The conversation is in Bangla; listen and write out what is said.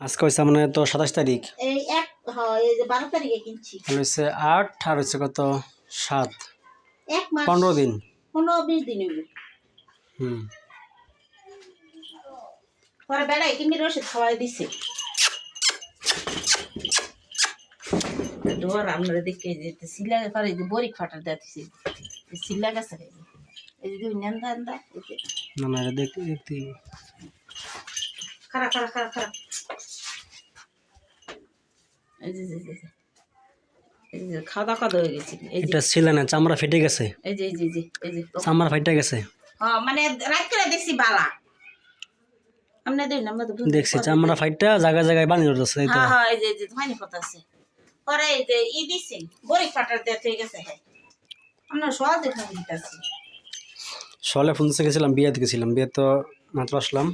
আজকে হয়েছে মানে তো সাতাশ তারিখ। এই এক হয় তাহলে হচ্ছে আট আর হচ্ছে কত? সাত। পনেরো দিন। হুম। পরে বেড়াই খাওয়াই দিছে। ডোর আমরা দেখে যেতে সিলা পারে যে বরিক ফাটার দিতেছি সিলা গেছে এই যে নেন্দা নেন্দা এই যে। না না দেখতে দেখতে খারাপ খারাপ খারাপ খারাপ। এই যে এই যে, এই যে। এই যে খাওয়া দাওয়া খাওয়া হয়ে গেছে এটা ছিল না চামড়া ফেটে গেছে এই যে এই যে এই যে চামড়া ফাইটে গেছে হ্যাঁ মানে রাত করে দেখছি বালা আমরা দেখি না আমরা তো দেখছি চামড়া ফাইটটা জায়গায় জায়গায় বানিয়ে উঠতেছে এই তো হ্যাঁ হ্যাঁ এই যে এই যে ধনী কথা পরে এই যে ই দিছে বড়ি ফাটার দিয়ে হয়ে গেছে হ্যাঁ আমরা সহজ দেখে দিতেছি সকালে ফোন গেছিলাম বিয়ে গেছিলাম বিয়ে তো মাত্র আসলাম